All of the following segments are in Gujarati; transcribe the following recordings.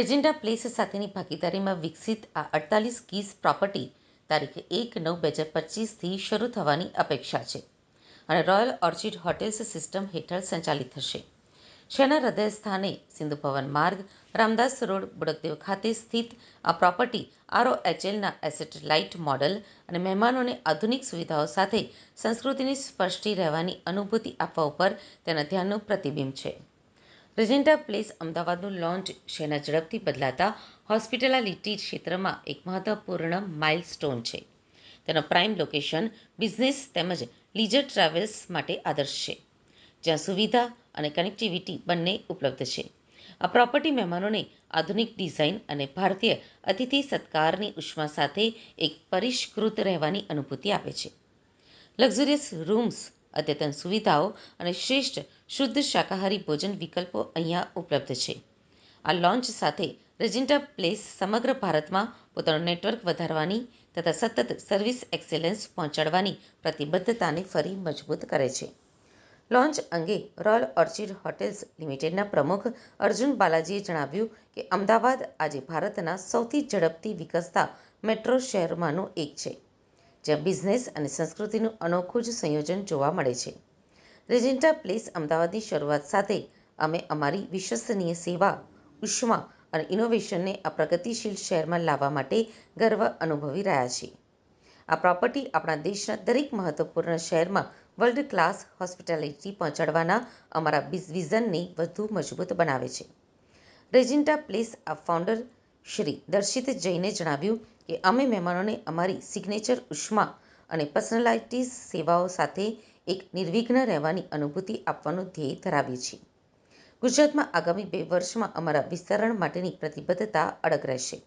રેજિન્ડા પ્લેસ સાથેની ભાગીદારીમાં વિકસિત આ અડતાલીસ કીઝ પ્રોપર્ટી તારીખ એક નવ બે હજાર પચીસથી શરૂ થવાની અપેક્ષા છે અને રોયલ ઓર્ચિડ હોટેલ્સ સિસ્ટમ હેઠળ સંચાલિત થશે. શહેરના હૃદય સ્થાને સિંધુ ભવન માર્ગ, રામદાસ રોડ, બુડકદેવ ખાતે સ્થિત આ પ્રોપર્ટી આરઓએચએલના એસેટ લાઇટ મોડલ અને મહેમાનોને આધુનિક સુવિધાઓ સાથે સંસ્કૃતિની સ્પષ્ટી રહેવાની અનુભૂતિ આપવા ઉપર તેના ધ્યાનનું પ્રતિબિંબ છે. રેજેન્ટા પ્લેસ અમદાવાદનું લોન્ચ શહેરના ઝડપથી બદલાતા હોસ્પિટાલિટી ક્ષેત્રમાં એક મહત્વપૂર્ણ માઇલસ્ટોન છે. તેનો પ્રાઇમ લોકેશન બિઝનેસ તેમજ લીજર ટ્રાવેલ્સ માટે આદર્શ છે. જ્યાં સુવિધા અને કનેક્ટિવિટી બંને ઉપલબ્ધ છે. આ પ્રોપર્ટી મહેમાનોને આધુનિક ડિઝાઇન અને ભારતીય અતિથિ સત્કારની ઉષ્મા સાથે એક પરિષ્કૃત રહેવાની અનુભૂતિ આપે છે. લક્ઝુરિયસ રૂમ્સ અદ્યતન સુવિધાઓ અને શ્રેષ્ઠ શુદ્ધ શાકાહારી ભોજન વિકલ્પો અહીંયા ઉપલબ્ધ છે. આ લોન્ચ સાથે રેજિન્ટા પ્લેસ સમગ્ર ભારતમાં પોતાનું નેટવર્ક વધારવાની તથા સતત સર્વિસ એક્સેલન્સ પહોંચાડવાની પ્રતિબદ્ધતાને ફરી મજબૂત કરે છે. લોન્ચ અંગે રોયલ ઓર્ચિડ હોટેલ્સ લિમિટેડના પ્રમુખ અર્જુન બાલાજીએ જણાવ્યું કે અમદાવાદ આજે ભારતના સૌથી ઝડપથી વિકસતા મેટ્રો શહેરમાંનું એક છે. જ્યાં બિઝનેસ અને સંસ્કૃતિનું અનોખું જ સંયોજન જોવા મળે છે. રેજિન્ટા પ્લેસ અમદાવાદની શરૂઆત સાથે અમે અમારી વિશ્વસનીય સેવા, ઉષ્મા અને ઇનોવેશનને આ પ્રગતિશીલ શહેરમાં લાવવા માટે ગર્વ અનુભવી રહ્યા છીએ. આ પ્રોપર્ટી આપણા દેશના દરેક મહત્વપૂર્ણ શહેરમાં વર્લ્ડ ક્લાસ હોસ્પિટાલિટી પહોંચાડવાના અમારા વિઝનને વધુ મજબૂત બનાવે છે. રેજિન્ટા પ્લેસ આ ફાઉન્ડર શ્રી દર્શિત જૈને જણાવ્યું કે અમે મહેમાનોને અમારી સિગ્નેચર ઉષ્મા અને પર્સનલાઇટીઝ સેવાઓ સાથે એક નિર્વિઘ્ન રહેવાની અનુભૂતિ આપવાનું ધ્યેય ધરાવીએ છીએ. ગુજરાતમાં આગામી બે વર્ષમાં અમારા વિસ્તરણ માટેની પ્રતિબદ્ધતા અડગ રહેશે.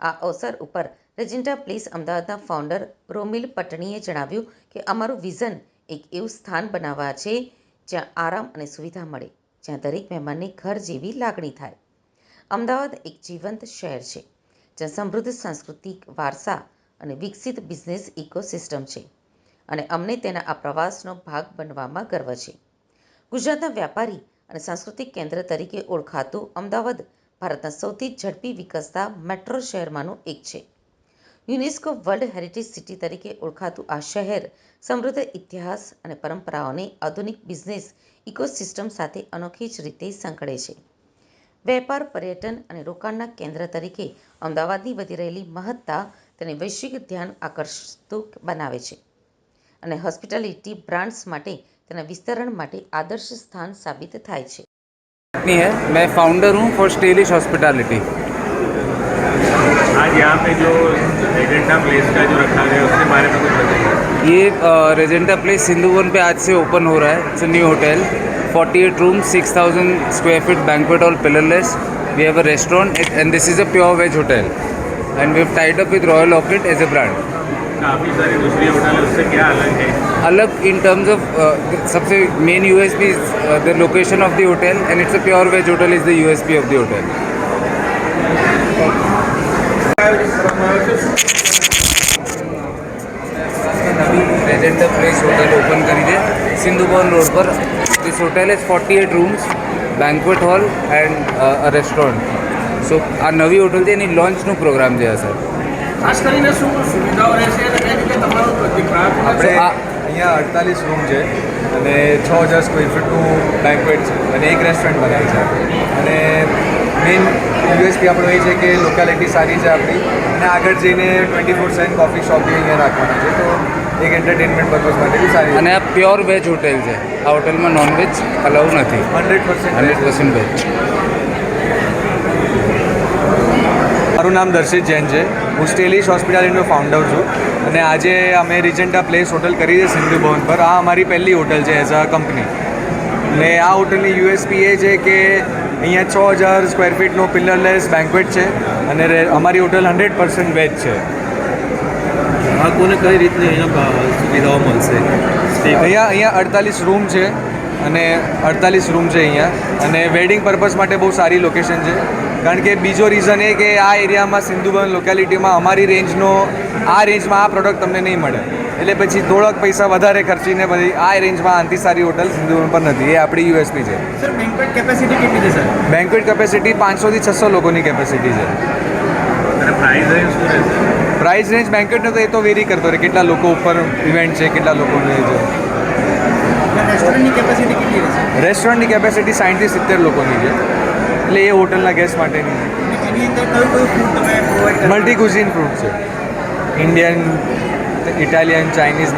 આ અવસર ઉપર રેજિન્ટા પ્લેસ અમદાવાદના ફાઉન્ડર રોમિલ પટણીએ જણાવ્યું કે અમારું વિઝન એક એવું સ્થાન બનાવવા છે જ્યાં આરામ અને સુવિધા મળે, જ્યાં દરેક મહેમાનને ઘર જેવી લાગણી થાય. અમદાવાદ એક જીવંત શહેર છે. જ્યાં સમૃદ્ધ સાંસ્કૃતિક વારસા અને વિકસિત બિઝનેસ ઇકોસિસ્ટમ છે અને અમને તેના આ પ્રવાસનો ભાગ બનવામાં ગર્વ છે. ગુજરાતના વ્યાપારી અને સાંસ્કૃતિક કેન્દ્ર તરીકે ઓળખાતું અમદાવાદ ભારતના સૌથી ઝડપી વિકસતા મેટ્રો શહેરમાંનું એક છે. યુનેસ્કો વર્લ્ડ હેરિટેજ સિટી તરીકે ઓળખાતું આ શહેર સમૃદ્ધ ઇતિહાસ અને પરંપરાઓને આધુનિક બિઝનેસ ઇકોસિસ્ટમ સાથે અનોખી જ રીતે સંકળે છે. વેપાર પર્યટન અને રોકાણના કેન્દ્ર તરીકે અમદાવાદની વધી રહેલી મહત્તા તેને વૈશ્વિક ધ્યાન આકર્ષતું બનાવે છે અને હોસ્પિટાલિટી બ્રાન્ડ્સ માટે તેના વિસ્તરણ માટે આદર્શ સ્થાન સાબિત થાય છે कंपनी है मैं फाउंडर हूँ फॉर स्टेलिश हॉस्पिटैलिटी आज यहाँ पे जो एजेंडा प्लेस का जो रखा गया है उसके बारे में कुछ बताइए ये रेजेंटा प्लेस सिंधुवन पे आज से ओपन हो रहा है it's new hotel 48 room 6000 square feet banquet hall pillarless we have a restaurant and this is a pure veg hotel and we have tied up with Royal Orchid as a brand काफ़ी सारी दूसरी होटल है उससे क्या अलग है अलग इन टर्म्स ऑफ सबसे main U S P the location of the hotel and it's a pure veg hotel is the U S P of the hotel Regenta Place hotel open કરી છે સિંધુ ભવન રોડ પર this hotel is forty eight rooms banquet hall and a restaurant so આ નવી હોટલ છે એની લોન્ચનું પ્રોગ્રામ છે સર। ખાસ કરીને શું સુવિધાઓ રહેશે અને કઈ રીતે તમારો આપણે અહીંયા અડતાલીસ રૂમ છે અને છ હજાર સ્ક્વેર ફીટનું બેન્કવેટ છે અને એક રેસ્ટોરન્ટ બનાવી છે. અને મેઇન યુએસપી આપણો એ છે કે લોકાલિટી સારી છે આપણી અને આગળ જઈને twenty four seven coffee shop બી અહીંયા રાખવાના છે. તો એક એન્ટરટેનમેન્ટ પર્પઝ માટે બી સારી અને આ પ્યોર વેજ હોટેલ છે. આ હોટેલમાં નોનવેજ અલાઉ નથી. Hundred percent hundred percent veg મારું નામ દર્શિત જૈન છે. હું સ્ટેલિશ હોસ્પિટાલિટીનો ફાઉન્ડર છું અને આજે અમે રિજન્ટા પ્લેસ હોટલ કરી છે સિંધુ ભવન પર. આ અમારી પહેલી હોટલ છે એઝ અ કંપની અને આ હોટલની યુએસપી એ છે કે અહીંયા છ હજાર સ્ક્વેર ફીટનો પિલરલેસ બેન્કવેટ છે અને અમારી હોટલ હંડ્રેડ પર્સન્ટ વેજ છે. ગ્રાહકોને કઈ રીતની અહીંયા સુવિધાઓ મળશે? અહીંયા અહીંયા અડતાલીસ રૂમ છે અને અડતાલીસ રૂમ છે અહીંયા. અને વેડિંગ પર્પઝ માટે બહુ સારી લોકેશન છે. કારણ કે બીજો રીઝન એ કે આ એરિયામાં સિંધુબન લોકેલિટીમાં અમારી રેન્જનો આ રેન્જમાં આ પ્રોડક્ટ તમને નહીં મળે. એટલે પછી થોડાક પૈસા વધારે ખર્ચીને પછી આ રેન્જમાં આનથી સારી હોટલ સિંધુબન પર નથી. એ આપણી યુએસપી છે. સર બેન્કવેટ કેપેસિટી કેટલી છે સર બેન્ક્વેટ કેપેસિટી પાંચસોથી છસો લોકોની કેપેસિટી છે. અને પ્રાઇસ રેન્જ શું રહેશે? પ્રાઇસ રેન્જ બેન્કેટનો તો એ તો વેરી કરતો રહે કેટલા લોકો ઉપર ઇવેન્ટ છે કેટલા લોકોને છે. રેસ્ટોરન્ટની કેપેસિટી કેટલી રહેશે? રેસ્ટોરન્ટની કેપેસિટી સાઠથી સિત્તેર લોકોની છે. એટલે એ હોટલના ગેસ્ટ માટેની છે. મલ્ટી કુઝિન ફ્રૂટ છે. Indian Italian Chinese